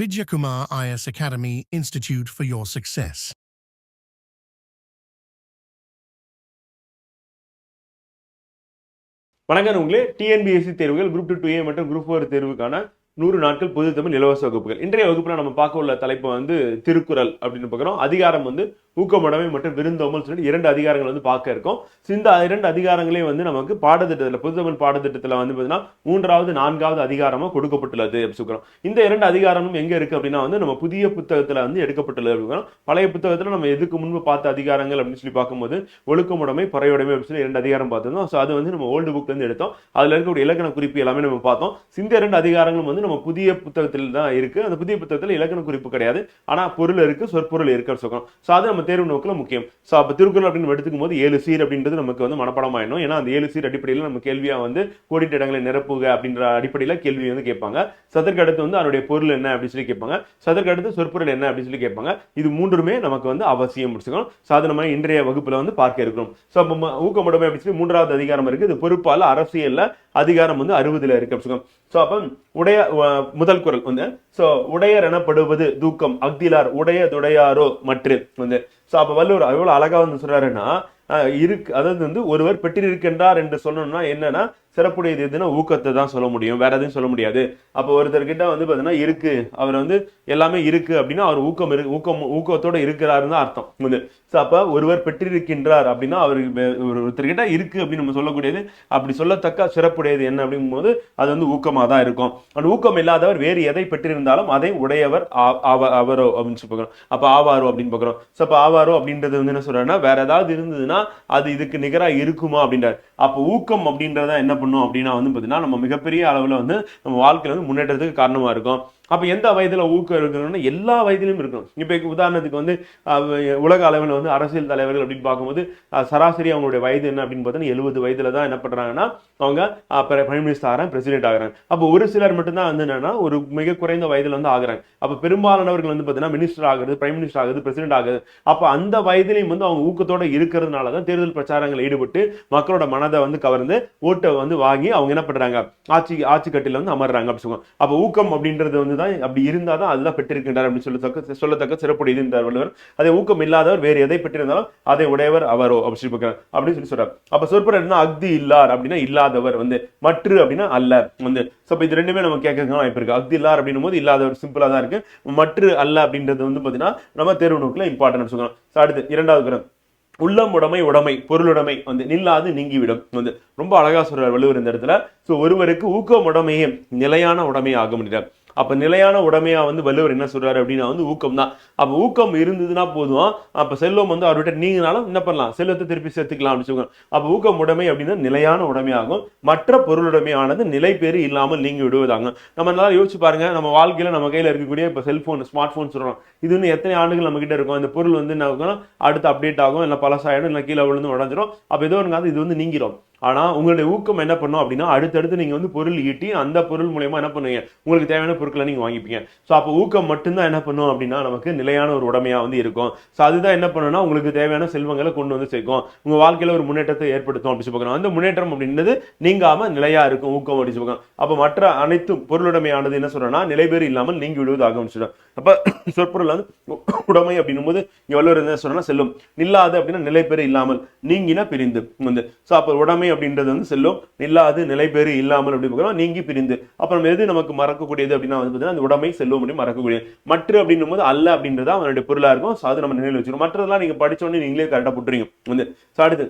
Vidyakumar IS Academy Institute for your success. வணக்கம் உங்களே. TNPSC தேர்வுகள் குரூப் டூ டூ ஏ மற்றும் குரூப் ஃபோர் தேர்வுக்கான நூறு நாட்கள் பொது தமிழ் இலவச வகுப்புகள். இன்றைய வகுப்பில் நம்ம பார்க்க உள்ள தலைப்பு வந்து திருக்குறள் அப்படின்னு பார்க்குறோம். அதிகாரம் வந்து ஊக்கமடமை மற்றும் விருந்தோமல் சொல்லி இரண்டு அதிகாரங்கள் வந்து பார்க்க இருக்கோம். இந்த இரண்டு அதிகாரங்களையும் வந்து நமக்கு பாடத்திட்டத்தில் பொது தமிழ் பாடத்திட்டத்தில் வந்து பார்த்தீங்கன்னா மூன்றாவது நான்காவது அதிகாரமா கொடுக்கப்பட்டுள்ளது அப்படின்னு சொல்கிறோம் இந்த இரண்டு அதிகாரமும் எங்க இருக்கு அப்படின்னா வந்து நம்ம புதிய புத்தகத்துல வந்து எடுக்கப்பட்டுள்ளது அப்படிங்கிறோம் பழைய புத்தகத்துல நம்ம எதுக்கு முன்பு பார்த்த அதிகாரங்கள் அப்படின்னு சொல்லி பார்க்கும்போது ஒழுக்கமுடைமை பறையுடைமை அப்படின்னு சொல்லி இரண்டு அதிகாரம் பார்த்திருந்தோம். ஸோ அது வந்து நம்ம ஓல்டு புக்ல இருந்து எடுத்தோம். அதுல இருக்கக்கூடிய இலக்கண குறிப்பு எல்லாமே நம்ம பார்த்தோம். இந்த இரண்டு அதிகாரங்களும் வந்து நம்ம புதிய புத்தகத்தில் தான் இருக்கு. அந்த புதிய புத்தகத்தில் இலக்கண குறிப்பு கிடையாது. ஆனா பொருள் இருக்கு சொற்பொருள் இருக்குன்னு சொல்றோம். ஸோ அது நம்ம தேர்வு நோக்கில் முக்கியம். ஸோ அப்போ திருக்குறள் அப்படின்னு எடுத்துக்கும் போது ஏழு சீர் அப்படின்றது நமக்கு வந்து மனப்படமாயிடும் ஏன்னா அந்த ஏழு சீர் அடிப்படையில் நம்ம கேள்வியாக வந்து கோடிட்ட இடங்களை நிரப்புக அப்படின்ற அடிப்படையில் கேள்வி வந்து கேட்பாங்க. சதற்கு அடுத்து வந்து அதனுடைய பொருள் என்ன அப்படின்னு சொல்லி கேட்பாங்க. சதற்கு அடுத்து சொற்பொருள் என்ன அப்படின்னு சொல்லி கேட்பாங்க. இது மூன்றுமே நமக்கு வந்து அவசியம் முடிச்சுக்கணும் சாதனமாக இன்றைய வகுப்பில் வந்து பார்க்க இருக்கிறோம். ஸோ அப்போ ஊக்கமுடமை ஊக்கமுடைமை அப்படின்னு சொல்லி மூன்றாவது அதிகாரம் இருக்குது இது பொறுப்பால அரசியலில் அதிகாரம் வந்து அறுபதுல இருக்கு அப்படின்னு ஸோ அப்போ உடைய முதல் குரல் வந்து ஸோ உடையர் எனப்படுவது தூக்கம் அக்திலார் உடையதுடையாரோ மற்று வந்து ஸோ அப்போ வள்ளுவர் எவ்வளோ அழகாக வந்து சொல்கிறாருன்னா இருக்கு அதாவது வந்து ஒருவர் பெற்றிருக்கின்றார் என்று சொல்லணும்னா என்னன்னா சிறப்புடையது எதுன்னா ஊக்கத்தை தான் சொல்ல முடியும். வேற எதுவும் சொல்ல முடியாது. அப்போ ஒருத்தர்கிட்ட வந்து பார்த்தீங்கன்னா இருக்கு. அவர் வந்து எல்லாமே இருக்கு அப்படின்னா அவர் ஊக்கம் இருக்கு ஊக்கம் ஊக்கத்தோட இருக்கிறாருன்னு தான் அர்த்தம். வந்து ஸோ அப்போ ஒருவர் பெற்றிருக்கின்றார் அப்படின்னா அவருக்கு ஒருத்தர்கிட்ட இருக்கு அப்படின்னு நம்ம சொல்லக்கூடியது அப்படி சொல்லத்தக்க சிறப்புடையது என்ன அப்படிங்கும்போது அது வந்து ஊக்கமாக தான் இருக்கும். அந்த ஊக்கம் இல்லாதவர் வேறு எதை பெற்றிருந்தாலும் அதை உடையவர் ஆ- ஆவ- அவரோ அப்படின்னு சொல்லி பார்க்குறோம் அப்போ ஆவாரோ அப்படின்னு பார்க்குறோம் ஸோ அப்போ ஆவாரோ அப்படின்றது வந்து என்ன சொல்றாருன்னா வேற ஏதாவது இருந்ததுன்னா அது இதுக்கு நிகராக இருக்குமா அப்படின்றார். அப்போ ஊக்கம் அப்படின்றத என்ன பண்ணோம் அப்படின்னா வந்து பார்த்தீங்கன்னா நம்ம மிகப்பெரிய அளவில் வந்து நம்ம வாழ்க்கையில் வந்து முன்னேற்றத்துக்கு காரணமா இருக்கும். அப்போ எந்த வயதில் ஊக்கம் இருக்கணும்னா எல்லா வயதிலும் இருக்கணும். இப்போ உதாரணத்துக்கு வந்து உலக அளவில் வந்து அரசியல் தலைவர்கள் அப்படின்னு பார்க்கும்போது சராசரி அவங்களுடைய வயது என்ன அப்படின்னு பார்த்தீங்கன்னா எழுபது வயதில் தான் என்ன பண்ணுறாங்கன்னா அவங்க பிரைம் மினிஸ்டர் ஆகிறாங்க பிரசிடென்ட் ஆகுறாங்க. அப்போ ஒரு சிலர் மட்டும்தான் வந்து என்னன்னா ஒரு மிக குறைந்த வயதில் வந்து ஆகுறாங்க. அப்போ பெரும்பாலானவர்கள் வந்து பார்த்தீங்கன்னா மினிஸ்டர் ஆகுறது பிரைம் மினிஸ்டர் ஆகுது பிரசிடென்ட் ஆகுது அப்போ அந்த வயதிலையும் வந்து அவங்க ஊக்கத்தோட இருக்கிறதுனால தான் தேர்தல் பிரச்சாரங்கள் ஈடுபட்டு மக்களோட மனதை வந்து கவர்ந்து ஓட்டை வந்து வாங்கி அவங்க என்ன பண்ணுறாங்க ஆட்சி ஆட்சி கட்டில வந்து அமர்றாங்க அப்படி சொல்லுவாங்க. அப்போ ஊக்கம் அப்படின்றது வந்து தான் அப்படி இருந்தால் தான் அதுதான் பெற்றிருக்கின்றார் அப்படின்னு சொல்லத்தக்க சொல்லத்தக்க சிறப்புடையது இந்த வள்ளுவர். அதே ஊக்கம் இல்லாதவர் வேறு எதை பெற்றிருந்தாலும் அதை உடையவர் அவரோ அப்படி சொல்லி அப்படின்னு சொல்லி சொல்றார். அப்ப சொற்பொருள் என்ன அக்தி இல்லார் அப்படின்னா இல்லாதவர் வந்து மற்று அப்படின்னா அல்ல வந்து. ஸோ இது ரெண்டுமே நம்ம கேட்கறதுக்கு வாய்ப்பு இருக்கு. அக்தி இல்லார் அப்படின்னும் போது இல்லாதவர் சிம்பிளாக தான் இருக்கு. மற்று அல்ல அப்படின்றது வந்து பார்த்தீங்கன்னா நம்ம தேர்வு நோக்கில் இம்பார்ட்டன் சொல்லலாம் So, அடுத்து இரண்டாவது குரம் உள்ளம் உடைமை உடைமை பொருளுடைமை வந்து நில்லாது நீங்கிவிடும் வந்து. ரொம்ப அழகா சொல்றார் வள்ளுவர் இந்த இடத்துல. ஸோ ஒருவருக்கு ஊக்கம் உடைமையே நிலையான உடைமை ஆக முடியாது அப்போ நிலையான உடமையாக வந்து வள்ளுவர் என்ன சொல்கிறாரு அப்படின்னா வந்து ஊக்கம் தான் அப்போ ஊக்கம் இருந்ததுன்னா போதும். அப்போ செல்வம் வந்து அவர்கிட்ட நீங்கினாலும் என்ன பண்ணலாம்? செல்வத்தை திருப்பி சேர்த்துக்கலாம் அப்படின்னு சொல்லுவாங்க அப்போ ஊக்கம் உடைமை அப்படின்னா நிலையான உடைமையாகும். மற்ற பொருளுடைமையானது நிலை பேர் இல்லாமல் நீங்கி விடுவதாங்க நம்ம நல்லா யோசிச்சு பாருங்க. நம்ம வாழ்க்கையில் நம்ம கையில் இருக்கக்கூடிய இப்போ செல்ஃபோன் ஸ்மார்ட் ஃபோன் சொல்கிறோம் இது இன்னும் எத்தனை ஆண்டுகள் நம்ம கிட்ட இருக்கும்? இந்த பொருள் வந்து என்ன அடுத்து அப்டேட் ஆகும். இல்லை பழசாயிடும். இல்லை கீழே விழுந்து உடஞ்சிரும். அப்போ ஏதோ ஒன்று இது வந்து நீங்கிரும். ஆனால் உங்களுடைய ஊக்கம் என்ன பண்ணும் அப்படின்னா அடுத்தடுத்து நீங்கள் வந்து பொருள் ஈட்டி அந்த பொருள் மூலயமா என்ன பண்ணுவீங்க? உங்களுக்கு தேவையான பொருட்களை நீங்கள் வாங்கிப்பீங்க. ஸோ அப்போ ஊக்கம் மட்டும்தான் என்ன பண்ணும் அப்படின்னா நமக்கு நிலையான ஒரு உடமையாக வந்து இருக்கும். ஸோ அதுதான் என்ன பண்ணுன்னா உங்களுக்கு தேவையான செல்வங்களை கொண்டு வந்து சேர்க்கும். உங்கள் வாழ்க்கையில் ஒரு முன்னேற்றத்தை ஏற்படுத்தும் அப்படின்னு சொல்லி அந்த முன்னேற்றம் அப்படின்றது நீங்காமல் நிலையாக இருக்கும் ஊக்கம் அப்படின்னு சொல்லுவாங்க அப்போ மற்ற அனைத்து பொருளுடைமையானது என்ன சொல்றோம்னா நிலைபேறு இல்லாமல் நீங்கி விடுவதாகும் சொல்றோம் அப்போ சொற்பொருள் வந்து உடைமை அப்படின்னும் போது எவ்வளோ என்ன சொல்றோம்னா செல்லும். நில்லாது அப்படின்னா நிலைபெறு இல்லாமல் நீங்கினா பிரிந்து வந்து. ஸோ அப்போ உடமை அப்படின்றது வந்து செல்லும். நில்லாது நிலைபெறு இல்லாமல் அப்படி பார்க்கிறோம் நீங்கி பிரிந்து. அப்புறம் எது நமக்கு மறக்கக்கூடியது அப்படின்னா வந்து பார்த்தீங்கன்னா அந்த உடமை செல்லும் அப்படி மறக்கக்கூடியது. மற்ற அப்படின்னும் போது அல்ல அப்படின்றது அவனுடைய பொருளாக இருக்கும். ஸோ அது நம்ம நினைவில் வச்சுக்கணும் மற்றதெல்லாம் நீங்கள் படித்தோடனே நீங்களே கரெக்டாக போட்டுறீங்க வந்து ஸோ அடுத்து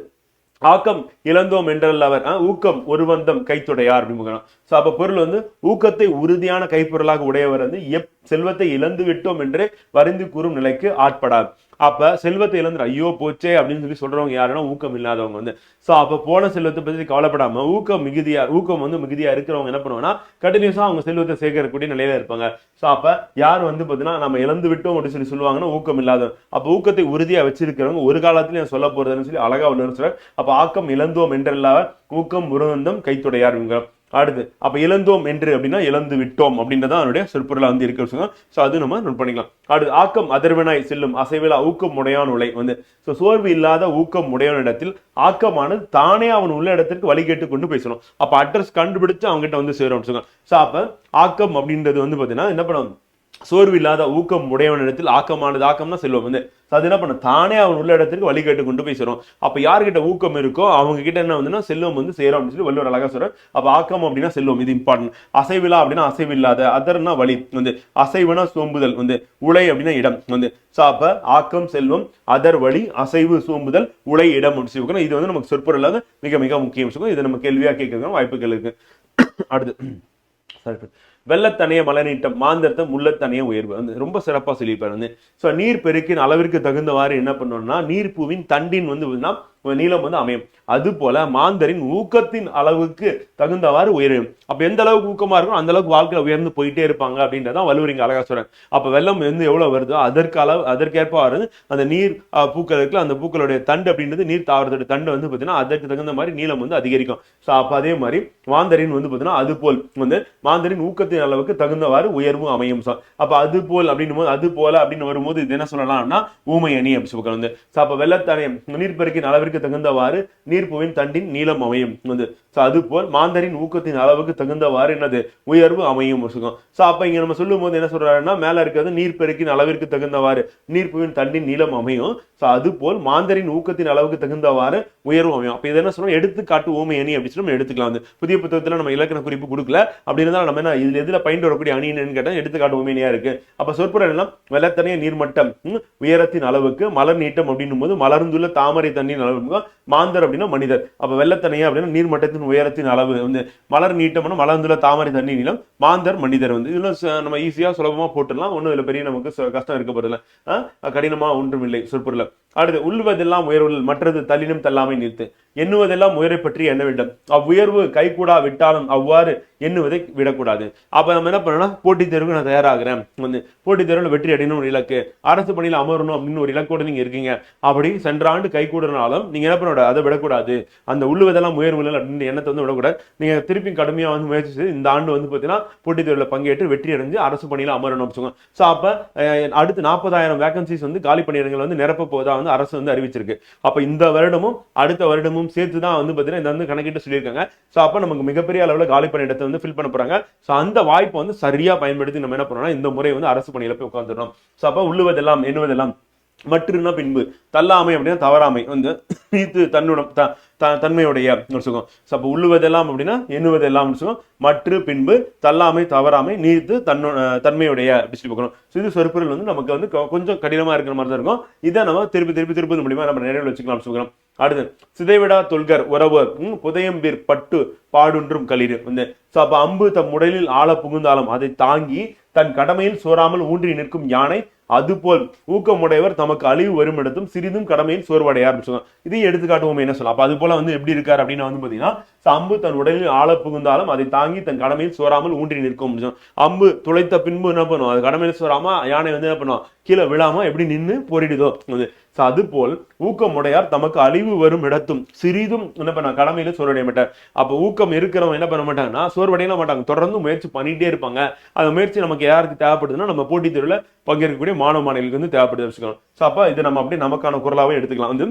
ஆக்கம் இழந்தோம் என்றல்லவர். அவர் ஊக்கம் ஒருவந்தம் கைத்துடையார் அப்படின்னு ஸோ அப்போ பொருள் வந்து ஊக்கத்தை உறுதியான கைப்பொருளாக உடையவர் வந்து எப் செல்வத்தை இழந்து விட்டோம் என்று வருந்து கூறும் நிலைக்கு ஆட்படார். அப்போ செல்வத்தை இழந்துரு ஐயோ போச்சே அப்படின்னு சொல்லி சொல்கிறவங்க யாருன்னா ஊக்கம் இல்லாதவங்க வந்து. ஸோ அப்போ போன செல்வத்தை பற்றி கவலைப்படாமல் ஊக்கம் மிகுதியாக ஊக்கம் வந்து மிகுதியாக இருக்கிறவங்க என்ன பண்ணுவாங்கன்னா கண்டினியூஸாக அவங்க செல்வத்தை சேர்க்கக்கூடிய நிலையில இருப்பாங்க. ஸோ அப்போ யார் வந்து பார்த்தீங்கன்னா நம்ம இழந்து விட்டோம் அப்படின்னு சொல்லி சொல்லுவாங்கன்னா ஊக்கம் இல்லாதவங்க அப்போ ஊக்கத்தை உறுதியாக வச்சிருக்கிறவங்க ஒரு காலத்திலயும் சொல்ல போகிறதுன்னு சொல்லி அழகாக உள்ள அப்போ அப்ப ஆக்கம் இழந்தோம் என்றெல்லாம் ஊக்கம் முருகந்தம் கைத்துடையார் இவங்க. அடுத்து அப்போ இழந்தோம் என்று அப்படின்னா இழந்து விட்டோம் அப்படின்றத அவனுடைய சொற்பொருளாக வந்து இருக்க சொல்லுங்க ஸோ அது நம்ம நோட் பண்ணிக்கலாம். அடுத்து ஆக்கம் அதிர்வனாய் செல்லும் அசைவிலா ஊக்கம் உடையான் உலை வந்து ஸோ சோர்வு இல்லாத ஊக்கம் உடையவனிடத்தில் ஆக்கமானது தானே அவன் உள்ள இடத்திற்கு வழி கேட்டு கொண்டு போய் அப்போ அட்ரஸ் கண்டுபிடிச்சு அவங்ககிட்ட வந்து சேரும் சொல்லுங்க ஸோ அப்போ ஆக்கம் அப்படின்றது வந்து பார்த்தீங்கன்னா என்ன பண்ணும்? சோர்வு இல்லாத ஊக்கம் உடையவனிடத்தில் ஆக்கமானது ஆக்கம்னா செல்வம் வந்து அது என்ன பண்ண தானே அவன் உள்ள இடத்திற்கு வழி கேட்டு கொண்டு போய் சேரும். அப்போ யார்கிட்ட ஊக்கம் இருக்கோ அவங்க கிட்ட என்ன வந்துன்னா செல்வம் வந்து சேரும் அப்படின்னு சொல்லி வள்ளுவர் அழகாக சொல்றார். அப்போ ஆக்கம் அப்படின்னா செல்வம் இது இம்பார்ட்டன்ட் அசைவிலா அப்படின்னா அசைவில்லாத அதர்னா வழி. வந்து அசைவுனா சோம்புதல். வந்து உலை அப்படின்னா இடம். வந்து ஸோ அப்போ ஆக்கம் செல்வம் அதர் வழி அசைவு சோம்புதல் உலை இடம் அப்படின்னு சொல்லி இது வந்து நமக்கு சொற்பொருளாக மிக மிக முக்கியம். சொல்லுங்க இது நம்ம கேள்வியா கேட்கறதுக்கு வாய்ப்புகள் இருக்கு. அடுத்து sorry. வெள்ளத்தனைய மலநீட்டம் மாந்தரத்தை முள்ளத்தனைய உயர்வு. வந்து ரொம்ப சிறப்பாக சொல்லியிருப்பார் வந்து. ஸோ நீர் பெருக்கின் அளவிற்கு தகுந்தவாறு என்ன பண்ணணும்னா நீர் பூவின் தண்டின் வந்து நீளம் வந்து அமையும். அது போல மாந்தரின் ஊக்கத்தின் அளவுக்கு தகுந்தவாறு உயரும். அப்ப எந்த அளவுக்கு ஊக்கமா இருக்கும் அந்த அளவுக்கு வாழ்க்கையில உயர்ந்து போயிட்டே இருப்பாங்க அப்படின்றதான் வலுவரிங்க இங்க அழகா சொல்றேன். அப்ப வெள்ளம் வந்து எவ்வளவு வருதோ அதற்கு அளவு அதற்கேற்ப வருது. அந்த நீர் அஹ், பூக்கள் அந்த பூக்களுடைய தண்டு அப்படின்றது நீர் தாவரத்தோட தண்டு வந்து பார்த்தீங்கன்னா அதற்கு தகுந்த மாதிரி நீளம் வந்து அதிகரிக்கும். ஸோ அப்ப அதே மாதிரி மாந்தரின் வந்து பார்த்தீங்கன்னா அது போல் வந்து மாந்தரின் ஊக்கத்தின் அளவுக்கு தகுந்தவாறு உயர்வும் அமையும். ஸோ அப்ப அது போல் அப்படின்னும் போது அது போல அப்படின்னு வரும்போது இது என்ன சொல்லலாம்னா ஊமை அணி அப்படி சொல்லி வந்து ஸோ அப்ப வெள்ளத்தனை நீர்பெருக்கின் அளவிற்கு அளவிற்கு தகுந்தவாறு நீர்ப்புவின் தண்டின் நீளம் அமையும். வந்து ஸோ அது போல் மாந்தரின் ஊக்கத்தின் அளவுக்கு தகுந்தவாறு என்னது? உயர்வு அமையும் சொல்லுவோம் ஸோ அப்போ இங்கே நம்ம சொல்லும் போது என்ன சொல்றாருன்னா மேலே இருக்கிறது நீர்ப்பெருக்கின் அளவிற்கு தகுந்தவாறு நீர்ப்புவின் தண்டின் நீளம் அமையும். ஸோ அது போல் மாந்தரின் ஊக்கத்தின் அளவுக்கு தகுந்தவாறு உயர்வு அமையும். அப்போ இதை என்ன சொல்றோம்? எடுத்துக்காட்டு ஓமை அணி அப்படின்னு நம்ம எடுத்துக்கலாம். வந்து புதிய புத்தகத்தில் நம்ம இலக்கண குறிப்பு கொடுக்கல. அப்படி இருந்தாலும் நம்ம என்ன இதில் எதில் பயின்று வரக்கூடிய அணி என்னன்னு கேட்டா எடுத்துக்காட்டு ஊமையனியா இருக்கு. அப்போ சொற்பொருள் எல்லாம் வெள்ளத்தனைய நீர்மட்டம் உயரத்தின் அளவுக்கு மலர் நீட்டம் அப்படின்னும் போது மலர்ந்துள்ள தாமரை தண்ணியின் அளவு ஆரம்பிக்கும் மாந்தர் அப்படின்னா மனிதர். அப்ப வெள்ளத்தனையா அப்படின்னா நீர்மட்டத்தின் உயரத்தின் அளவு. வந்து மலர் நீட்டம்னா மலர்ந்துள்ள தாமரை தண்ணி நீளம். மாந்தர் மனிதர் வந்து. இதுல நம்ம ஈஸியா சுலபமா போட்டுடலாம். ஒன்றும் இதுல பெரிய நமக்கு கஷ்டம் இருக்க போறதில்ல. கடினமா ஒன்றும் இல்லை. சொற்பொருள். அடுத்து உள்வதெல்லாம் உயர்வுகள். மற்றது தள்ளினும் தள்ளாமை நிறுத்து. எண்ணுவதெல்லாம் உயரை பற்றி எண்ண வேண்டும். அவ்வுயர்வு கைகூடா விட்டாலும் அவ்வாறு எண்ணுவதை விடக்கூடாது. அப்ப நம்ம என்ன பண்ணணும் போட்டித் தேர்வுக்கு நான் தயாராகிறேன். வந்து போட்டித் தேர்வில் வெற்றி அடையணும் ஒரு இலக்கு. அரசு பணியில் அமரணும் அப்படின்னு ஒரு இலக்கோடு நீங்க இருக்கீங்க. அப்படி சென்ற ஆண்டு கைகூடனாலும் நீங்க என்ன பண்ணக்கூடாது? அதை விடக்கூடாது. அந்த உள்ளுவதெல்லாம் உயர்வுகள் அப்படின்னு எண்ணத்தை வந்து விடக்கூடாது. நீங்க திருப்பி கடுமையா வந்து முயற்சி செய்து இந்த ஆண்டு வந்து பாத்தீங்கன்னா போட்டித் தேர்வில் பங்கேற்று வெற்றி அடைஞ்சு அரசு பணியில் அமரணும் வச்சுக்கோங்க ஸோ அப்ப அடுத்து நாற்பதாயிரம் வேகன்சிஸ் வந்து காலி பணியிடங்கள் வந்து நிரப்ப போவதா வந்து அரசு வந்து அறிவிச்சிருக்கு. அப்ப இந்த வருடமும் அடுத்த வருடமும் சேர்த்து தான் வந்து பாத்தீங்கன்னா இந்த வந்து கணக்கிட்டு சொல்லியிருக்காங்க. ஸோ அப்ப நமக்கு மிகப்பெரிய அளவுல காலி இடத்தை வந்து ஃபில் பண்ண போறாங்க. ஸோ அந்த வாய்ப்பை வந்து சரியா பயன்படுத்தி நம்ம என்ன பண்ணோம்னா இந்த முறை வந்து அரசு பணியில போய் உட்காந்துடுறோம் ஸோ அப்போ உள்ளுவதெல்லாம் எண்ணுவதெல்லாம் மற்றுன்னா பின்பு. தள்ளாமை அப்படின்னா தவறாமை. வந்து நீத்து தன்னுடன் த த- தன்மையுடைய ஒரு சுகம். ஸோ அப்போ உள்ளுவதெல்லாம் அப்படின்னா எண்ணுவதெல்லாம் ஒரு சுகம். மற்று பின்பு தள்ளாமை தவறாமை நீத்து தன்னோ தன்மையுடைய அப்படி சொல்லி பார்க்கணும் ஸோ இது சொற்பொருள் வந்து நமக்கு வந்து கொஞ்சம் கடினமாக இருக்கிற மாதிரி தான் இருக்கும். இதை நம்ம திருப்பி திருப்பி திருப்பி மூலியமாக நம்ம நினைவில் வச்சுக்கலாம் சொல்கிறோம் அடுத்து சிதைவிடா தொல்கர் உறவு ம், புதையம்பீர் பட்டு பாடுன்றும் களிறு. வந்து ஸோ அப்போ அம்பு தம் உடலில் ஆழ புகுந்தாலும் அதை தாங்கி தன் கடமையில் சோராமல் ஊன்றி நிற்கும் யானை அதுபோல் ஊக்கமுடையவர் தமக்கு அழிவு வரும் இடத்தும் சிறிதும் கடமையில் சோர்வடையார் அப்படின்னு சொல்லுவாங்க இதையும் எடுத்துக்காட்டுவோம் என்ன சொல்லலாம் அப்போ அது போல வந்து எப்படி இருக்காரு அப்படின்னு வந்து பார்த்தீங்கன்னா அம்பு தன் உடலில் ஆழ புகுந்தாலும் அதை தாங்கி தன் கடமையில் சோராமல் ஊன்றி நிற்கும். அம்பு துளைத்த பின்பு என்ன பண்ணும்? அது கடமையில் சோறாம? யானை வந்து என்ன பண்ணும்? கீழே விழாம? எப்படி நின்று போரிடுதோ. அது ஸோ அது போல் ஊக்கமுடையார் தமக்கு அழிவு வரும் இடத்தும் சிறிதும் என்ன பண்ண கடமையில சோர்வடைய மாட்டார். அப்போ ஊக்கம் இருக்கிறவங்க என்ன பண்ண மாட்டாங்கன்னா சோர்வடையலாம் மாட்டாங்க. தொடர்ந்து முயற்சி பண்ணிட்டே இருப்பாங்க. அந்த முயற்சி நமக்கு யாருக்கு தேவைப்படுதுன்னா நம்ம போட்டித் தேர்வில் பங்கேற்கக்கூடிய மாணவ மாணவிகளுக்கு வந்து தேவைப்படுது வச்சுக்கலாம் ஸோ அப்போ இது நம்ம அப்படியே நமக்கான குரலாகவே எடுத்துக்கலாம். வந்து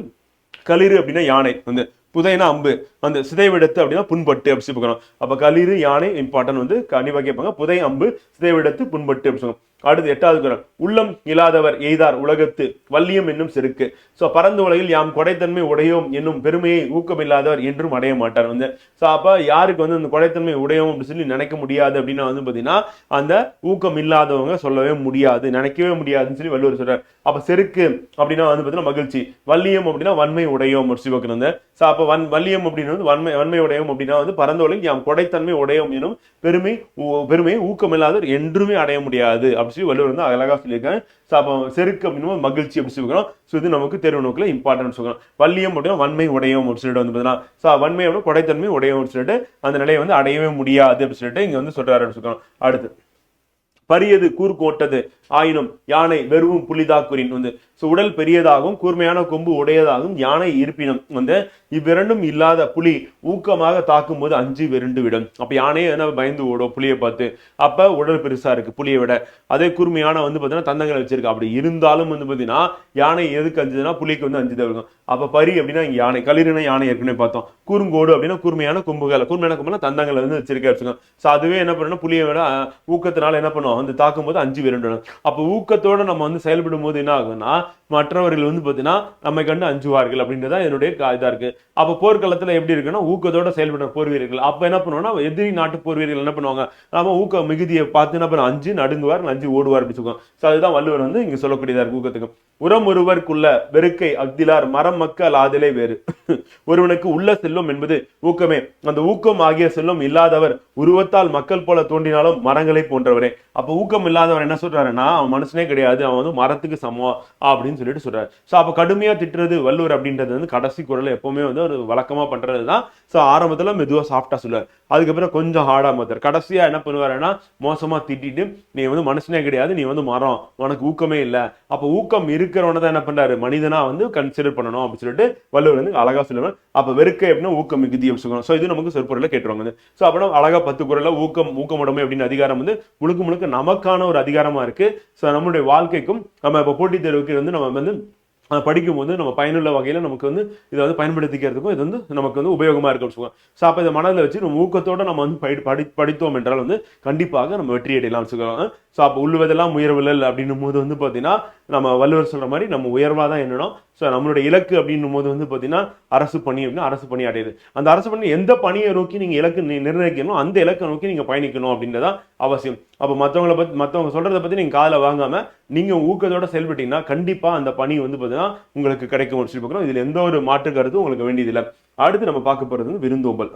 களிறு அப்படின்னா யானை. வந்து புதைனா அம்பு. அந்த சிதைவிடத்து அப்படின்னா புண்பட்டு அப்படி சொல்லி அப்போ அப்ப களிறு யானை இம்பார்ட்டன் வந்து கனி கேட்பாங்க. புதை அம்பு சிதைவிடத்து புண்பட்டு அப்படி அடுத்து எட்டாவது குரல். உள்ளம் இல்லாதவர் எய்தார் உலகத்து வல்லியம் என்னும் செருக்கு. சோ பரந்த உலகில் யாம் கொடைத்தன்மை உடையோம் என்னும் பெருமையை ஊக்கமில்லாதவர் என்றும் அடைய மாட்டார். வந்து சோ அப்ப யாருக்கு வந்து அந்த கொடைத்தன்மை உடையோம் அப்படின்னு சொல்லி நினைக்க முடியாது அப்படின்னா வந்து பாத்தீங்கன்னா அந்த ஊக்கம் இல்லாதவங்க சொல்லவே முடியாது நினைக்கவே முடியாதுன்னு சொல்லி வள்ளுவர் சொல்றார். அப்ப செருக்கு அப்படின்னா வந்து பாத்தீங்கன்னா மகிழ்ச்சி. வல்லியம் அப்படின்னா வன்மை உடையோம் முடிச்சு சிவக்கு வந்து அப்போ வன் வல்லியம் அப்படின்னு வந்து வன்மை வன்மை உடையம் அப்படின்னா வந்து பரந்த யாம் கொடைத்தன்மை உடையம் எனும் பெருமை பெருமை ஊக்கமில்லாதவர் என்றுமே அடைய முடியாது. அப்படின்னு சொல்லி வள்ளுவர் வந்து அழகாக சொல்லியிருக்காங்க ஸோ அப்போ செருக்கு அப்படின்னு மகிழ்ச்சி அப்படி சொல்லிக்கிறோம் ஸோ இது நமக்கு தெருவு நோக்கில் இம்பார்ட்டன்ட் சொல்கிறோம் வள்ளியம் அப்படின்னா வன்மை உடையம் அப்படின்னு சொல்லிட்டு வந்து பார்த்தீங்கன்னா ஸோ வன்மை அப்படின்னா கொடைத்தன்மை உடையம் அப்படின்னு சொல்லிட்டு அந்த நிலையை வந்து அடையவே முடியாது அப்படின்னு சொல்லிட்டு இங்கே வந்து சொல்கிறாரு அப்படின்னு சொல்றோம் அடுத்து. பரியது கூர்கோட்டது ஆயினும் யானை வெறும் புலிதா குறின் வந்து ஸோ உடல் பெரியதாகவும் கூர்மையான கொம்பு உடையதாகவும் யானை இருப்பினும் வந்து இவ்விரண்டும் இல்லாத புலி ஊக்கமாக தாக்கும் போது அஞ்சு விரண்டு விடும். அப்போ யானையே என்ன பயந்து ஓடும்? புலியை பார்த்து. அப்போ உடல் பெருசாக இருக்குது புளியை விட. அதே கூர்மையான வந்து பார்த்தீங்கன்னா தந்தங்கள் வச்சிருக்கு. அப்படி இருந்தாலும் வந்து பார்த்தீங்கன்னா யானை எதுக்கு அஞ்சுதுன்னா புலிக்கு வந்து அஞ்சு இருக்கும் அப்போ பரி அப்படின்னா இங்கே யானை களிரின யானை ஏற்கனவே பார்த்தோம். கூறுங்கோடு அப்படின்னா கூர்மையான கொம்புகள். கூர்மையான கொம்புல தந்தங்களை வந்து வச்சிருக்க வச்சுக்கோங்க. ஸோ அதுவே என்ன பண்ணணும் புளியை விட ஊக்கத்தினால என்ன பண்ணுவோம் வந்து தாக்கும்போது அஞ்சு விரண்டணும் அப்போ ஊக்கத்தோடு நம்ம வந்து செயல்படும் போது என்ன ஆகும்னா மற்றவர்கள் வந்து பார்த்தீங்கன்னா நம்மை கண்டு அஞ்சுவார்கள் அப்படின்றதா என்னுடைய இதாக இருக்குது அப்போ போர்க்களத்தில் எப்படி இருக்குன்னா ஊக்கத்தோட செயல்படுற போர் வீரர்கள் அப்போ என்ன பண்ணுவோம்னா எதிரி நாட்டு போர் வீரர்கள் என்ன பண்ணுவாங்க? நம்ம ஊக்க மிகுதியை பார்த்து என்ன பண்ணுவோம்? அஞ்சு நடுங்குவார் அஞ்சு ஓடுவார் அப்படி சொல்லுவோம் ஸோ அதுதான் வள்ளுவர் வந்து இங்கே சொல்லக்கூடியதாக இருக்கு ஊக்கத்துக்கு. உரம் ஒருவருக்குள்ள வெறுக்கை அக்திலார் மரம் மக்கள் ஆதலே வேறு. ஒருவனுக்கு உள்ள செல்லும் என்பது ஊக்கமே. அந்த ஊக்கம் ஆகிய செல்லும் இல்லாதவர் உருவத்தால் மக்கள் போல தோன்றினாலும் மரங்களை போன்றவரே. அப்ப ஊக்கம் இல்லாதவர் என்ன சொல்கிறாருன்னா அவன் மனுஷனே கிடையாது அவன் வந்து மரத்துக்கு சமம் அப்படின்னு சொல்லிட்டு சொல்கிறார் ஸோ அப்போ கடுமையாக திட்டுறது வள்ளுவர் அப்படின்றது வந்து கடைசி குரல் எப்போவுமே வந்து ஒரு வழக்கமாக பண்ணுறது தான் ஸோ ஆரம்பத்தில் மெதுவாக சாஃப்டாக சொல்லுவார். அதுக்கப்புறம் கொஞ்சம் ஹார்டாக மாத்தார் கடைசியாக என்ன பண்ணுவாருன்னா மோசமாக திட்டிட்டு நீ வந்து மனுஷனே கிடையாது நீ வந்து மரம் உனக்கு ஊக்கமே இல்லை. அப்போ ஊக்கம் இருக்கிறவன தான் என்ன பண்ணுறாரு மனிதனாக வந்து கன்சிடர் பண்ணணும் அப்படின்னு சொல்லிட்டு வள்ளுவர் வந்து அழகாக சொல்லுவார். அப்போ வெறுக்கை அப்படின்னா ஊக்கம் மிகுதி அப்படின்னு சொல்லணும் ஸோ இது நமக்கு சொற்பொருளில் கேட்டுருவாங்க. ஸோ அப்புறம் அழகாக பத்து குரலில் ஊக்கம் ஊக்கமுடைமை அப்படின்னு அதிகாரம் வந்து முழுக்க முழுக்க நமக்கான ஒரு அதிகாரமாக இருக்குது ஸோ நம்மளுடைய வாழ்க்கைக்கும் நம்ம இப்போ போட்டித் தேர்வுக்கு வந்து நம்ம வந்து படிக்கும்போது நம்ம பயனுள்ள வகையில் நமக்கு வந்து இதை வந்து பயன்படுத்திக்கிறதுக்கும் இது வந்து நமக்கு வந்து உபயோகமாக இருக்குன்னு சொல்லுவாங்க. ஸோ அப்போ இதை மனதில் வச்சு நம்ம ஊக்கத்தோடு நம்ம வந்து படி படி படித்தோம் என்றால் வந்து கண்டிப்பாக நம்ம வெற்றி அடையலாம்னு சொல்லுவாங்க. ஸோ அப்போ உள்ளுவதெல்லாம் உயர்வுகள் அப்படின்னும் போது வந்து பார்த்தீங்கன்னா நம்ம வள்ளுவர் சொல்கிற மாதிரி நம்ம உயர்வாக தான் என்னன்னா ஸோ நம்மளுடைய இலக்கு அப்படின்னும் போது வந்து பார்த்தீங்கன்னா அரசு பணி அப்படின்னா அரசு பணி அடையுது. அந்த அரசு பணி எந்த பணியை நோக்கி நீங்க இலக்கு நி- நிர்ணயிக்கணும் அந்த இலக்கை நோக்கி நீங்க பயணிக்கணும் அப்படின்றதான் அவசியம். அப்போ மற்றவங்கள பத்தி மற்றவங்க சொல்கிறத பத்தி நீங்க காதில் வாங்காம நீங்க ஊக்கத்தோட செயல்பட்டீங்கன்னா கண்டிப்பாக அந்த பணி வந்து பார்த்தீங்கன்னா உங்களுக்கு கிடைக்கும் சொல்லி பார்க்குறோம் இதில் எந்த ஒரு மாற்று கருத்தும் உங்களுக்கு வேண்டியதில்லை. அடுத்து நம்ம பார்க்க போறது வந்து விருந்தோம்பல்.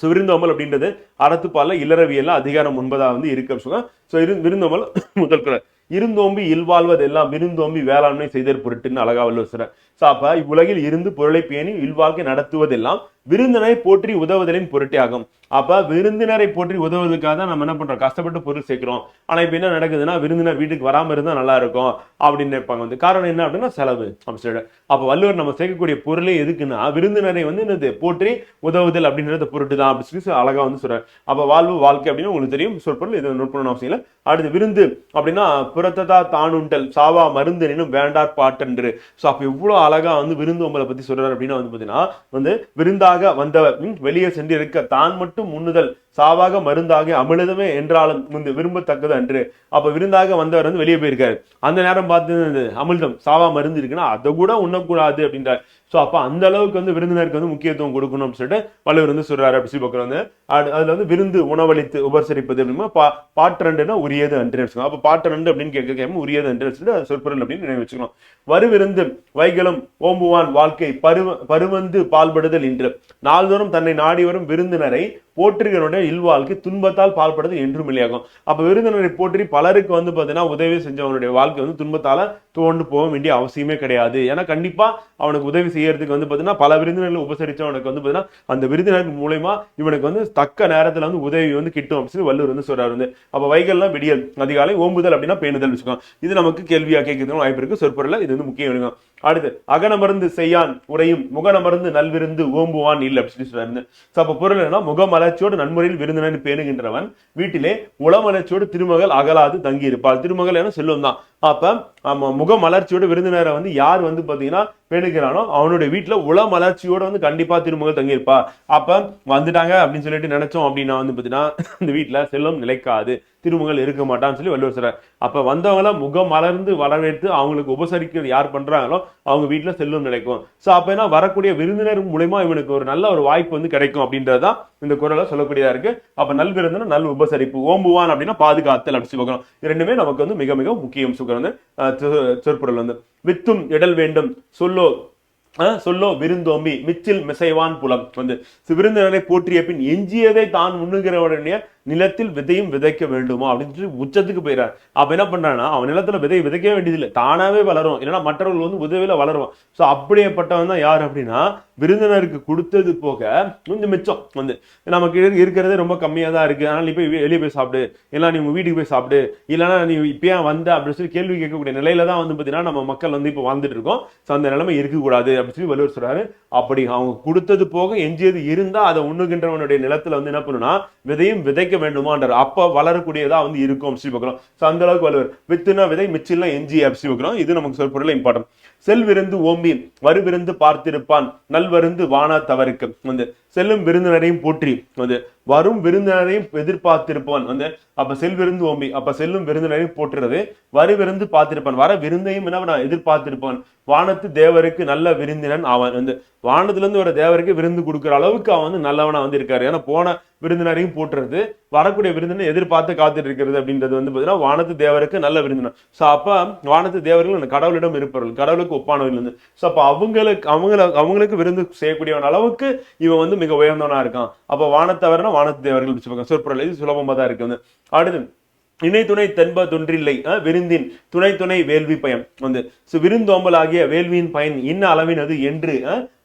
ஸோ விருந்தோம்பல் அப்படின்றது அறத்துப்பால இல்லறவியல்ல அதிகாரம் ஒன்பதாக வந்து இருக்கு அப்படின்னு சொல்லுவாங்க. ஸோ இரு விருந்தோம்பல் முதல் குரல். இருந்தோம்பி இல்வாழ்வதெல்லாம் விருந்தோம்பி வேளாண்மை செய்தற் பொருட்டுன்னு அழகா வள்ளுவர் சொல்றார் ஸோ அப்ப இவ்வுலகில் இருந்து பொருளை பேணி இல்வாழ்க்கை நடத்துவதெல்லாம் விருந்தனை போற்றி உதவுதலின் பொருட்டே ஆகும் அப்ப விருந்தினரை போற்றி உதவுவதற்காக தான் நம்ம என்ன பண்றோம்? கஷ்டப்பட்டு பொருள் சேர்க்கிறோம். ஆனா இப்ப என்ன நடக்குதுன்னா விருந்தினர் வீட்டுக்கு வராம இருந்தா நல்லா இருக்கும் அப்படின்னு நினைப்பாங்க. வந்து காரணம் என்ன அப்படின்னா செலவு. அப்படின்னு சொல்லிட்டு. அப்ப வள்ளுவர் நம்ம சேர்க்கக்கூடிய பொருளே எதுக்குன்னா விருந்தினரை வந்து என்னது? போற்றி உதவுதல் அப்படின்றத பொருட்டு தான் அப்படின்னு சொல்லி அழகா வந்து சொல்றாரு. அப்ப வாழ்வு வாழ்க்கை அப்படின்னு உங்களுக்கு தெரியும். சொற்பொருள் இது நோட் பண்ணணும் அவசியம் இல்லை. அடுத்து விருந்து அப்படின்னா புறத்ததா தானுண்டல் சாவா மருந்தெனினும் வேண்டார் பாட்டன்று. ஸோ அப்போ இவ்வளோ அழகா வந்து விருந்து உங்களை பத்தி சொல்றாரு அப்படின்னா வந்து பார்த்தீங்கன்னா வந்து விருந்தாக வந்தவர் வெளியே சென்று இருக்க தான் மட்டும் முன்னுதல் சாவாக மருந்தாக அமிழ்தமே என்றாலும் முந்து விரும்பத்தக்கது அன்று. அப்போ விருந்தாக வந்தவர் வந்து வெளியே போயிருக்காரு. அந்த நேரம் பார்த்து அமிழ்தம் சாவா மருந்து இருக்குன்னா அதை கூட உண்ணக்கூடாது அப்படின்றார். ஸோ அப்போ அந்த அளவுக்கு வந்து விருந்தினருக்கு வந்து முக்கியத்துவம் கொடுக்கணும் அப்படின்னு சொல்லிட்டு வள்ளுவர் வந்து சொல்றாரு. அப்படி சொல்லி பார்க்குறோம் வந்து அது- அதில் வந்து விருந்து உணவளித்து உபசரிப்பது அப்படின்னா பா பாட்டரண்டுனா உரியது அன்று வச்சுக்கோங்க அப்போ பாட்டரண்டு அப்படின்னு கேட்க கேட்க உரியது அன்று வச்சுட்டு சொற்பொருள் அப்படின்னு நினைவு வச்சுக்கணும். வருவிருந்து வைகலம் ஓம்புவான் வாழ்க்கை பருவ பருவந்து பால்படுதல் இன்று. நாள்தோறும் தன்னை நாடி வரும் விருந்தினரை போற்றுகிறனுடைய இல்வாழ்க்கை துன்பத்தால் பால்படுது என்றும் இல்லையாகும் அப்ப விருந்தினரை போற்றி பலருக்கு வந்து பார்த்தீங்கன்னா உதவி செஞ்சவனுடைய வாழ்க்கை வந்து துன்பத்தால தோண்டு போக வேண்டிய அவசியமே கிடையாது. ஏன்னா கண்டிப்பா அவனுக்கு உதவி செய்யறதுக்கு வந்து பார்த்தீங்கன்னா பல விருந்தினர்கள் உபசரிச்சவனுக்கு வந்து பார்த்தீங்கன்னா அந்த விருந்தினர் மூலயமா இவனுக்கு வந்து தக்க நேரத்துல வந்து உதவி வந்து கிட்டும் அப்படின்னு வள்ளுவர் வந்து சொல்றாரு வந்து. அப்ப வைகல்லாம் விடியல் அதிகாலை ஓம்புதல் அப்படின்னா பேணுதல் வச்சுக்கோம் இது நமக்கு கேள்வியா கேட்கறதுக்கு வாய்ப்பு இருக்கு. சொற்பொருள் இது வந்து முக்கியம் இருக்கும் அடுத்து அகனமர்ந்து செய்யான் உரையும் முகனமர்ந்து நல்விருந்து ஓம்புவான் இல்லை அப்படின்னு சொல்லி சொல்றாரு. So, பொருள் என்ன முகமலர்ச்சியோடு நன்முறையில் விருந்தினன் பேணுகின்றவன். வீட்டிலே உளமலர்ச்சியோடு திருமகள் அகலாது தங்கி இருப்பாள் திருமகள் என செல்வம் தான் அப்ப முகமலர்ச்சியோடு விருந்தினரை வந்து யார் வந்து பாத்தீங்கன்னா பேணுகிறானோ அவனுடைய வீட்டில் உல மலர்ச்சியோடு வந்து கண்டிப்பாக திருமகள் தங்கியிருப்பா. அப்போ வந்துட்டாங்க அப்படின்னு சொல்லிட்டு நினைச்சோம் அப்படின்னா வந்து பார்த்தீங்கன்னா இந்த வீட்டில் செல்வம் நிலைக்காது. திருமகள் இருக்க மாட்டான்னு சொல்லி வள்ளுவர் சொல்றார். அப்போ வந்தவங்கள முகம் மலர்ந்து வரவேற்று அவங்களுக்கு உபசரிக்கிறது யார் பண்றாங்களோ அவங்க வீட்டில் செல்வம் நிலைக்கும். ஸோ அப்போ என்ன வரக்கூடிய விருந்தினர் மூலயமா இவனுக்கு ஒரு நல்ல ஒரு வாய்ப்பு வந்து கிடைக்கும் அப்படின்றதுதான் இந்த குரலை சொல்லக்கூடியதா இருக்கு. அப்போ நல் விருந்தினர் நல் உபசரிப்பு ஓம்புவான் அப்படின்னா பாதுகாத்தல் அப்படி சொல்லி பார்க்கணும். ரெண்டுமே நமக்கு வந்து மிக மிக முக்கியம். சுகர் வந்து சொற்பொருள் வந்து. வித்தும் இடல் வேண்டும். சொல்லோ சொல்லோ விருந்தோம்பி மிச்சில் மிசைவான் புலம். வந்து விருந்தினரை போற்றிய பின் எஞ்சியதை தான் உண்ணுகிறவனுடைய நிலத்தில் விதையும் விதைக்க வேண்டுமா? அப்படின்னு சொல்லி உச்சத்துக்கு போயிறார். அப்போ என்ன பண்ணுறான்னா அவன் நிலத்துல விதை விதைக்க வேண்டியதில்லை. தானாகவே வளரும். இல்லைன்னா மற்றவர்கள் வந்து உதவியில் வளரும் ஸோ அப்படியேப்பட்டவன் தான் யார் அப்படின்னா விருந்தினருக்கு கொடுத்தது போக கொஞ்சம் மிச்சம் வந்து. நமக்கு இருக்கிறதே ரொம்ப கம்மியாக தான் இருக்குது அதனால் நீ போய் வெளியே போய் சாப்பிடு. இல்லைன்னா நீ உங்கள் வீட்டுக்கு போய் சாப்பிடு. இல்லைன்னா நீ இப்ப ஏன் வந்த அப்படின்னு சொல்லி கேள்வி கேட்கக்கூடிய நிலையில தான் வந்து பார்த்தீங்கன்னா நம்ம மக்கள் வந்து இப்போ வாழ்ந்துட்டு இருக்கோம். ஸோ அந்த நிலைமை இருக்கக்கூடாது அப்படின்னு சொல்லி வள்ளுவர் சொல்கிறாரு அப்படி அவங்க கொடுத்தது போக எஞ்சியது இருந்தால் அதை உண்ணுகின்றவனுடைய நிலத்தில் வந்து என்ன பண்ணுன்னா விதையும் விதைக்க வேண்டுமான்றார். அப்ப வளரக்கூடியதா வந்து இருக்கும் அப்படின்னு ஸோ அந்த அளவுக்கு வள்ளுவர். வித்துனா விதை மிச்சில்னா எஞ்சி அப்படின்னு இது நமக்கு சொற்பொருள் இம்பார்ட்டன்ட் செல்விருந்து ஓம்பி வருவிருந்து பார்த்திருப்பான். நல்வருந்து வானா தவறுக்கு. வந்து செல்லும் விருந்தினரையும் போற்றி. வந்து வரும் விருந்தினரையும் எதிர்பார்த்திருப்பவன். வந்து அப்ப செல் விருந்து ஓம்பி அப்ப செல்லும் விருந்தினரையும் போற்றுறது. வரு விருந்து பார்த்திருப்பான் வர விருந்தையும் என்ன பண்ண எதிர்பார்த்திருப்பான் வானத்து தேவருக்கு நல்ல விருந்தினன் அவன். வந்து வானத்துல இருந்து வர தேவருக்கு விருந்து கொடுக்குற அளவுக்கு அவன் வந்து நல்லவனா வந்து இருக்காரு. ஏன்னா போன விருந்தினரையும் போட்டுறது வரக்கூடிய விருந்தினை எதிர்பார்த்து காத்துட்டு இருக்கிறது அப்படின்றது வந்து பாத்தீங்கன்னா வானத்து தேவருக்கு நல்ல விருந்தினர் சோ அப்ப வானத்து தேவர்கள் கடவுளிடம் இருப்பவர்கள் கடவுளுக்கு ஒப்பானவர்கள் வந்து. சோ அப்ப அவங்களுக்கு அவங்கள அவங்களுக்கு விருந்து செய்யக்கூடியவன் அளவுக்கு இவன் வந்து மிக உயர்ந்தவனா இருக்கான். அப்போ வானத்தவர்னா வானத்து தேவர்கள் வச்சுப்பாங்க சொற்பொருள் இது சுலபமாக தான் இருக்கு வந்து. அடுத்து இணை துணை தென்ப தொன்றில்லை விருந்தின் துணை துணை வேள்வி பயன் வந்து. so விருந்தோம்பல் ஆகிய வேள்வியின் பயன் இன்ன அளவினது என்று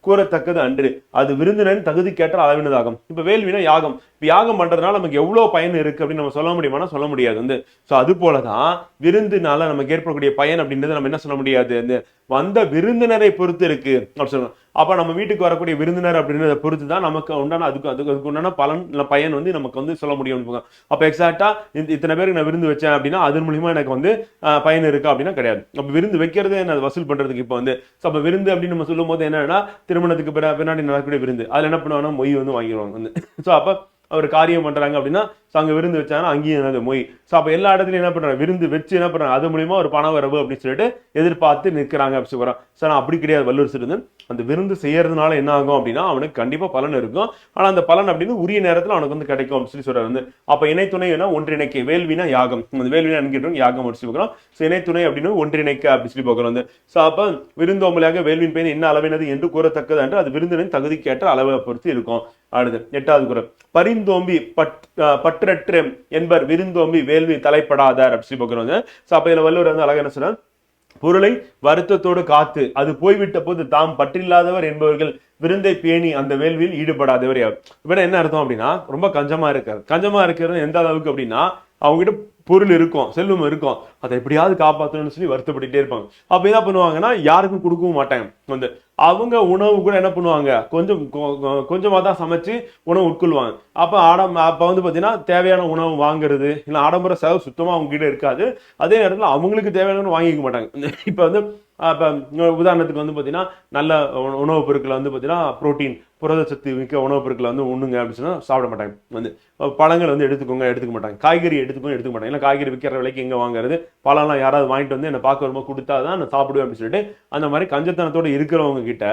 கூறத்தக்கது அன்று. அது விருந்தினன் கேட்டால் அளவினதாகும். இப்போ வேள்வினா யாகம். இப்போ யாகம் பண்ணுறதுனால நமக்கு எவ்வளோ பயன் இருக்குது அப்படின்னு நம்ம சொல்ல முடியுமானா சொல்ல முடியாது. வந்து ஸோ அது போல தான் விருந்தினால நமக்கு ஏற்படக்கூடிய பயன் அப்படின்றது நம்ம என்ன சொல்ல முடியாது? வந்து வந்த விருந்தினரை பொறுத்து இருக்கு அப்படி சொல்லணும் அப்போ நம்ம வீட்டுக்கு வரக்கூடிய விருந்தினர் அப்படின்றத பொறுத்து தான் நமக்கு உண்டான அதுக்கு அதுக்கு அதுக்கு உண்டான பலன் பயன் வந்து நமக்கு வந்து சொல்ல முடியும் அப்போ எக்ஸாக்டா இத்தனை பேருக்கு நான் விருந்து வச்சேன் அப்படின்னா அதன் மூலியமாக எனக்கு வந்து பயன் இருக்கா அப்படின்னா கிடையாது. அப்போ விருந்து வைக்கிறதே என்ன வசூல் பண்ணுறதுக்கு இப்போ வந்து ஸோ அப்போ விருந்து அப்படின்னு நம்ம சொல்லும் போது என்னன்னா திருமணத்துக்கு பிற- பின்னாடி நடக்கக்கூடிய விருந்து. அதில் என்ன பண்ணுவாங்கன்னா மொய் வந்து வாங்கிடுவாங்க. வந்து. ஸோ அப்ப அவர் காரியம் பண்ணுறாங்க அப்படின்னா ஸோ அங்கே விருந்து வச்சாங்கன்னா அங்கேயும் என்னது மொய். ஸோ அப்போ எல்லா இடத்துலையும் என்ன பண்ணுறாங்க விருந்து வச்சு என்ன பண்ணுறாங்க அது மூலியமா ஒரு பண வரவு அப்படின்னு சொல்லிட்டு எதிர்பார்த்து நிற்கிறாங்க அப்படி சொல்கிறான் சார் அப்படி கிடையாது வல்லூர் சிறுந்து அந்த விருந்து செய்யறதுனால என்ன ஆகும் அப்படின்னா அவனுக்கு கண்டிப்பாக பலன் இருக்கும். ஆனால் அந்த பலன் அப்படின்னு உரிய நேரத்தில் அவனுக்கு வந்து கிடைக்கும் அப்படின்னு சொல்லி சொல்கிறார் வந்து. அப்போ இணைத்துணைனா ஒன்றிணைக்க. வேள்வினா யாகம். அந்த வேள்வினா என்கிறோம் யாகம் அப்படின்னு சொல்லி ஸோ இணைத்துணை அப்படின்னு ஒன்றிணைக்க அப்படின்னு சொல்லி பார்க்குறோம் வந்து. ஸோ அப்போ விருந்தோம்பலாக வேள்வின் பயன் என்ன அளவினது என்று கூறத்தக்கது என்று அது விருந்தினின் தகுதிக்கேற்ற அளவை பொறுத்து இருக்கும். அடுத்து எட்டாவது குரல். விருந்தோம்பி பட் பற்றற்று என்பர் விருந்தோம்பி வேள்வி தலைப்படாதார் அப்படின்னு சொல்லி பார்க்கிறோம். வந்து ஸோ வள்ளுவர் வந்து அழகா என்ன சொல்றார் பொருளை வருத்தத்தோடு காத்து அது போய்விட்ட போது தாம் பற்றில்லாதவர் என்பவர்கள் விருந்தை பேணி அந்த வேள்வியில் ஈடுபடாதவர். யார் இவன என்ன அர்த்தம் அப்படின்னா ரொம்ப கஞ்சமா இருக்காரு. கஞ்சமா இருக்கிறது எந்த அளவுக்கு அப்படின்னா அவங்ககிட்ட பொருள் இருக்கும் செல்வம் இருக்கும். அதை எப்படியாவது காப்பாற்றணும்னு சொல்லி வருத்தப்பட்டுட்டே இருப்பாங்க. அப்ப என்ன பண்ணுவாங்கன்னா யாருக்கும் கொடுக்கவும் மாட்டாங்க. வந்து அவங்க உணவு கூட என்ன பண்ணுவாங்க? கொஞ்சம் கொஞ்சமாக தான் சமைச்சு உணவு உட்கொள்வாங்க. அப்போ ஆடம் அப்போ வந்து பார்த்தீங்கன்னா தேவையான உணவு வாங்குறது இல்லை ஆடம்பர செலவு சுத்தமாக அவங்க கிட்ட இருக்காது. அதே நேரத்தில் அவங்களுக்கு தேவையான வாங்கிக்க மாட்டாங்க. இப்போ வந்து இப்போ உதாரணத்துக்கு வந்து பார்த்திங்கன்னா நல்ல உணவுப் பொருட்களை வந்து பார்த்தீங்கன்னா புரோட்டீன் புரதச்சத்து மிக்க உணவுப் பொருட்களை வந்து உண்ணுங்க அப்படின்னு சொன்னால் சாப்பிட மாட்டாங்க. வந்து பழங்கள் வந்து எடுத்துக்கோங்க எடுத்துக்க மாட்டாங்க. காய்கறி எடுத்துக்கோங்க எடுத்துக்க மாட்டாங்க. ஏன்னா காய்கறி விற்கிற விலைக்கு எங்கே வாங்குறது? பழம்லாம் யாராவது வாங்கிட்டு வந்து என்னை பார்க்க வரும்போது கொடுத்தா தான் நான் சாப்பிடுவேன் அப்படின்னு சொல்லிட்டு அந்த மாதிரி கஞ்சத்தனத்தோடு இருக்கிறவங்க கிட்ட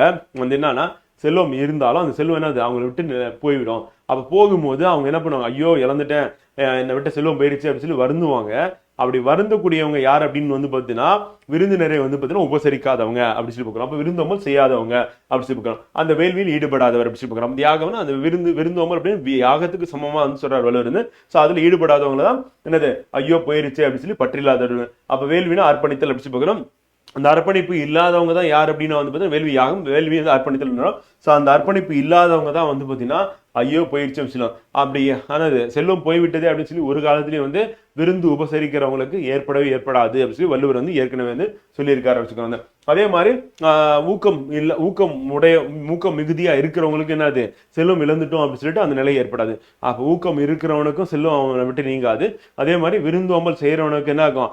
வந்து என்னன்னா செல்வம் இருந்தாலும் அந்த செல்வம் என்னது? அவங்களை விட்டு போய்விடும். அப்போ போகும்போது அவங்க என்ன பண்ணுவாங்க? ஐயோ இழந்துட்டேன். என்னை விட்ட செல்வம் போயிருச்சு அப்படின்னு சொல்லி வருந்துவாங்க. அப்படி வருந்தக்கூடியவங்க யார் அப்படின்னு வந்து பார்த்தீங்கன்னா விருந்தினரை வந்து பார்த்தீங்கன்னா உபசரிக்காதவங்க அப்படி சொல்லி பார்க்குறோம் அப்போ விருந்தோமல் செய்யாதவங்க அப்படி சொல்லி பார்க்குறோம் அந்த வேள்வியில் ஈடுபடாதவர் அப்படி சொல்லி பார்க்குறோம் யாகம்னா அந்த விருந்து விருந்தோமல் அப்படின்னு யாகத்துக்கு சமமாக வந்து சொல்கிறார் வலுவர் வந்து ஸோ அதில் ஈடுபடாதவங்க தான் என்னது? ஐயோ போயிருச்சு அப்படின்னு சொல்லி பற்றில்லாதவர் அப்போ வேள்வினா அர்ப்பணித்தல் அப்படி சொல்லி பார்க்குறோம் அந்த அர்ப்பணிப்பு இல்லாதவங்க தான் யார் அப்படின்னா வந்து பார்த்தீங்கன்னா வேள்வி யாகம் வேள்வி வந்து அர்ப்பணித்தல் ஸோ அந்த அர்ப்பணிப்பு இல்லாதவங்க தான் வந்து பார்த்தீங்கன்னா ஐயோ போயிடுச்சு அப்படின்னு சொல்லலாம் அப்படி ஆனது செல்வம் போய்விட்டதே அப்படின்னு சொல்லி ஒரு காலத்துலேயும் வந்து விருந்து உபசரிக்கிறவங்களுக்கு ஏற்படவே ஏற்படாது அப்படின்னு சொல்லி வள்ளுவர் வந்து ஏற்கனவே வந்து சொல்லியிருக்காரு வச்சுக்கோங்க அதே மாதிரி ஊக்கம் இல்லை ஊக்கம் உடைய ஊக்கம் மிகுதியாக இருக்கிறவங்களுக்கு என்னது? செல்வம் இழந்துட்டோம் அப்படின்னு சொல்லிட்டு அந்த நிலை ஏற்படாது. அப்போ ஊக்கம் இருக்கிறவனுக்கும் செல்வம் அவனை விட்டு நீங்காது. அதே மாதிரி விருந்தோம்பல் செய்கிறவனுக்கு என்ன ஆகும்?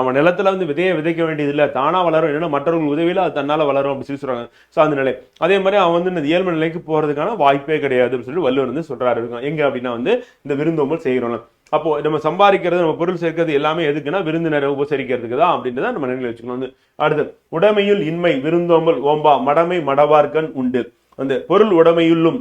அவன் நிலத்துல வந்து விதையை விதைக்க வேண்டியது இல்லை தானாக வளரும். இல்லைன்னா மற்றவர்கள் உதவியில் அது தன்னால் வளரும் அப்படின்னு சொல்லி சொல்கிறாங்க ஸோ அந்த நிலை. அதே மாதிரி அவன் வந்து இந்த ஏழ்மை நிலைக்கு போகிறதுக்கான வாய்ப்பே கிடையாது அப்படின்னு சொல்லி வள்ளுவர் வந்து சொல்கிறாரு எங்கே அப்படின்னா வந்து இந்த விருந்தோம்பல் செய்கிறோம்ல. அப்போ நம்ம சம்பாதிக்கிறது நம்ம பொருள் சேர்க்கிறது எல்லாமே எதுக்குன்னா விருந்தினரை உபசரிக்கிறதுக்கு தான் அப்படின்றத நம்ம நினைவில் வச்சுக்கணும். வந்து அடுத்து உடைமையுள் இன்மை விருந்தோம்பல் ஓம்பா மடமை மடவார்க்கன் உண்டு. அந்த பொருள் உடைமையுள்ளும்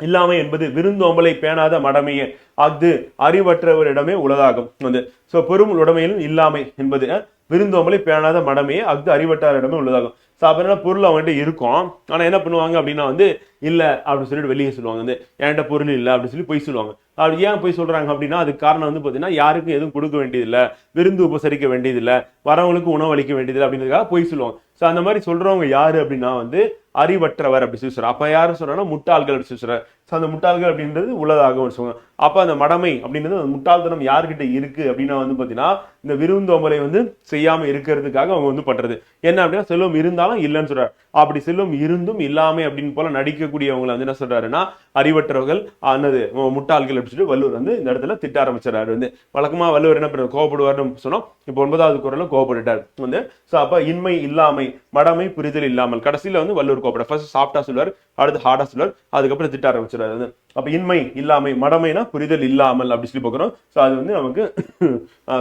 இல்லாமை என்பது விருந்தோம்பலை பேணாத மடமையே. அது அறிவற்றவரிடமே உளதாகும். வந்து ஸோ பொருள் உடமையிலும் இல்லாமை என்பது விருந்தோம்பலை பேணாத மடமையே. அஃது அறிவற்றாரிடமே உள்ளதாகும் ஸோ அப்போ என்ன பொருள் அவங்ககிட்ட இருக்கும். ஆனால் என்ன பண்ணுவாங்க அப்படின்னா வந்து இல்லை அப்படின்னு சொல்லிட்டு வெளியே சொல்லுவாங்க. வந்து என்கிட்ட பொருள் இல்லை அப்படின்னு சொல்லி பொய் சொல்லுவாங்க. அப்படி ஏன் போய் சொல்கிறாங்க அப்படின்னா அதுக்கு காரணம் வந்து பார்த்தீங்கன்னா யாருக்கும் எதுவும் கொடுக்க வேண்டியதில்லை. விருந்து உபசரிக்க வேண்டியதில்லை. வரவங்களுக்கு உணவு அளிக்க வேண்டியதில்லை அப்படின்றதுக்காக பொய் சொல்லுவாங்க. ஸோ அந்த மாதிரி சொல்கிறவங்க யாரு அப்படின்னா வந்து அறிவற்றவர் அப்படி சொல்லி சொல்றாங்க. அப்போ யாரும் சொல்கிறாங்கன்னா முட்டாள்கள் அப்படி சொல்லி சொல்றாங்க. ஸோ அந்த முட்டாள்கள் அப்படின்றது உள்ளதாக சொல்லுவாங்க. அப்போ அந்த மடமை அப்படின்றது அந்த முட்டாள்தனம் யார்கிட்ட இருக்கு அப்படின்னா வந்து பார்த்தீங்கன்னா இந்த விருந்தோம்பலை வந்து செய்யாமல் இருக்கிறதுக்காக அவங்க வந்து பண்ணுறது என்ன அப்படின்னா செல்வம் இருந்தாலும் இல்லைன்னு சொல்கிறார் அப்படி செல்வம் இருந்தும் இல்லாமை அப்படின்னு போல நடிக்கக்கூடியவங்களை வந்து என்ன சொல்கிறாருன்னா அறிவற்றவர்கள் அன்னது முட்டாள்கள் அப்படின்னு சொல்லிட்டு வள்ளுவர் வந்து இந்த இடத்துல திட்ட ஆரம்பிச்சிடறாரு வந்து. வழக்கமாக வள்ளுவர் என்ன பண்ணுறாரு கோபப்படுவார்னு சொன்னோம். இப்போ ஒன்பதாவது குரலில் கோபப்பட்டுட்டார் வந்து. ஸோ அப்போ இன்மை இல்லாமை மடமை புரிதல் இல்லாமல் கடைசியில் வந்து வள்ளுவர் கோபப்பட ஃபர்ஸ்ட் சாஃப்டாக சொல்லுவார் அடுத்து ஹார்டாக சொல்லுவார். அதுக்கப்புறம் திட்ட ஆரம்பிச்சிடாரு சொல்றாரு வந்து அப்ப இன்மை இல்லாமை மடமைனா புரிதல் இல்லாமல் அப்படி சொல்லி பார்க்குறோம். ஸோ அது வந்து நமக்கு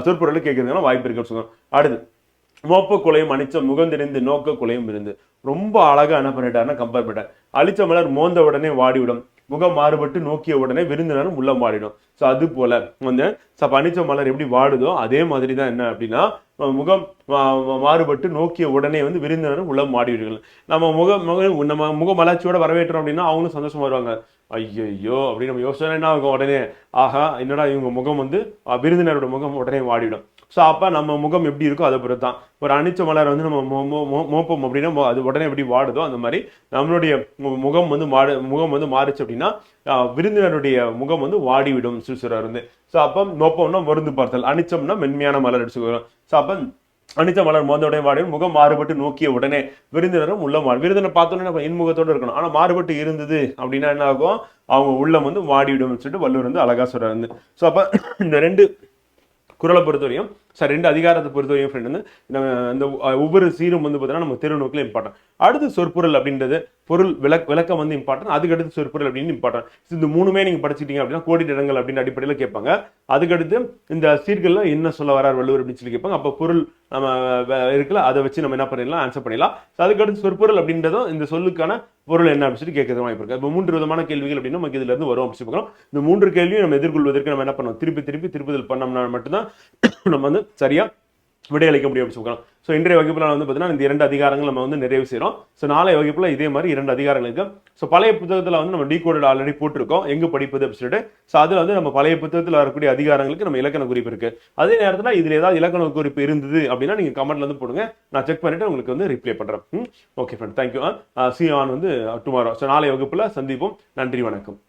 சொற்பொருள் கேட்கறதுக்கான வாய்ப்பு இருக்குன்னு சொல்றோம். அடுத்து மோப்ப குலையும் அணிச்ச முகந்திருந்து நோக்க குலையும் இருந்து. ரொம்ப அழகா என்ன பண்ணிட்டாருன்னா கம்பேர் பண்ணிட்டார். அழிச்ச மலர் மோந்த உடனே வாடிவிடும். முகம் மாறுபட்டு நோக்கிய உடனே விருந்தினரும் உள்ள மாறிடும் ஸோ அது போல வந்து ச அணிச்ச மலர் எப்படி வாடுதோ அதே மாதிரி தான் என்ன அப்படின்னா முகம் மாறுபட்டு நோக்கிய உடனே வந்து விருந்தினரும் உள்ள மாடிவிடுகள் நம்ம முக முக நம்ம முக மலர்ச்சியோட வரவேற்றோம் அப்படின்னா அவங்களும் சந்தோஷமா வருவாங்க. ஐயோ அப்படின்னு நம்ம யோசனை என்ன ஆகும்? உடனே ஆஹா என்னடா இவங்க முகம் வந்து விருந்தினரோட முகம் உடனே வாடிடும் ஸோ அப்போ நம்ம முகம் எப்படி இருக்கோ அதை பொறுத்து தான் ஒரு அனிச்ச மலர் வந்து நம்ம மோ- மோ- மோ- மோப்போம் அப்படின்னா அது உடனே எப்படி வாடுதோ அந்த மாதிரி நம்மளுடைய மு- முகம் வந்து மாடு முகம் வந்து மாறுச்சு அப்படின்னா விருந்தினருடைய முகம் வந்து வாடிவிடும் சுசுரா இருந்து. ஸோ அப்போ மோப்பம்னா மருந்து பார்த்தல் அனிச்சம்னா மென்மையான மலர் எடுத்துக்கிறோம் ஸோ அப்போ அனித்த மலர் மோந்த உடனே முகம் மாறுபட்டு நோக்கிய உடனே விருந்தினரும் உள்ள மாறு விருந்தினர் பார்த்தோன்னே நம்ம இன்முகத்தோட இருக்கணும். ஆனா மாறுபட்டு இருந்தது அப்படின்னா என்ன ஆகும்? அவங்க உள்ளம் வந்து வாடிவிடும் சொல்லிட்டு வள்ளுவர் வந்து அழகா சொல்றாரு. ஸோ அப்ப இந்த ரெண்டு குரலை பொறுத்தவரையும் சார் ரெண்டு அதிகாரத்தை பொறுத்தவரையும் ஃப்ரெண்ட் வந்து நம்ம இந்த ஒவ்வொரு சீரும் வந்து பார்த்தீங்கன்னா நம்ம திருநோக்கில் இம்பார்ட்டன்ட் அடுத்து சொற்பொருள் அப்படின்றது பொருள் விளக் விளக்கம் வந்து இம்பார்ட்டன்ட் அதுக்கு அடுத்து சொற்பொருள் அப்படின்னு இம்பார்ட்டன்ட் இந்த மூணுமே நீங்கள் படிச்சிட்டீங்க அப்படின்னா கோடிடங்கள் அப்படின்னு அடிப்படையில் கேட்பாங்க. அதுக்கடுத்து இந்த சீர்களில் என்ன சொல்ல வரார் வள்ளுவர் அப்படின்னு சொல்லி கேட்பாங்க. அப்போ பொருள் நம்ம வே- இருக்குல்ல அதை வச்சு நம்ம என்ன பண்ணிடலாம் ஆன்சர் பண்ணிடலாம். So அதுக்கடுத்து சொற்பொருள் அப்படின்றதும் இந்த சொல்லுக்கான பொருள் என்ன அப்படின்னு சொல்லி கேட்கறது வாய்ப்பு இருக்கு. இப்போ மூன்று விதமான கேள்விகள் அப்படின்னு நமக்கு இதுல இருந்து வரும் அப்படின்னு சொல்லி பார்க்கலாம் இந்த மூன்று கேள்வியும் நம்ம எதிர்கொள்வதற்கு நம்ம என்ன பண்ணணும் திருப்பி திருப்பி திருப்புதல் பண்ணோம்னா மட்டும்தான் நம்ம வந்து சரியா? விடையளிக்க முடியும் அப்படின்னு சொல்லலாம் ஸோ இன்றைய வகுப்புல வந்து பார்த்தீங்கன்னா இந்த இரண்டு அதிகாரங்கள் நம்ம வந்து நிறைவு செய்றோம். ஸோ நாளை வகுப்புல இதே மாதிரி இரண்டு அதிகாரங்கள் இருக்கு. ஸோ பழைய புத்தகத்துல வந்து நம்ம டீகோடட் ஆல்ரெடி போட்டிருக்கோம். எங்க படிப்பது அப்படின்னு சொல்லிட்டு. ஸோ அதில் வந்து நம்ம பழைய புத்தகத்தில் வரக்கூடிய அதிகாரங்களுக்கு நம்ம இலக்கண குறிப்பு இருக்கு. அதே நேரத்துல இதுல ஏதாவது இலக்கண குறிப்பு இருந்தது அப்படின்னா நீங்க கமெண்ட்ல வந்து போடுங்க. நான் செக் பண்ணிட்டு உங்களுக்கு வந்து ரிப்ளை பண்றேன். Okay friend thank you see on வந்து டுமாரோ ஸோ நாளை வகுப்புல சந்திப்போம். நன்றி வணக்கம்.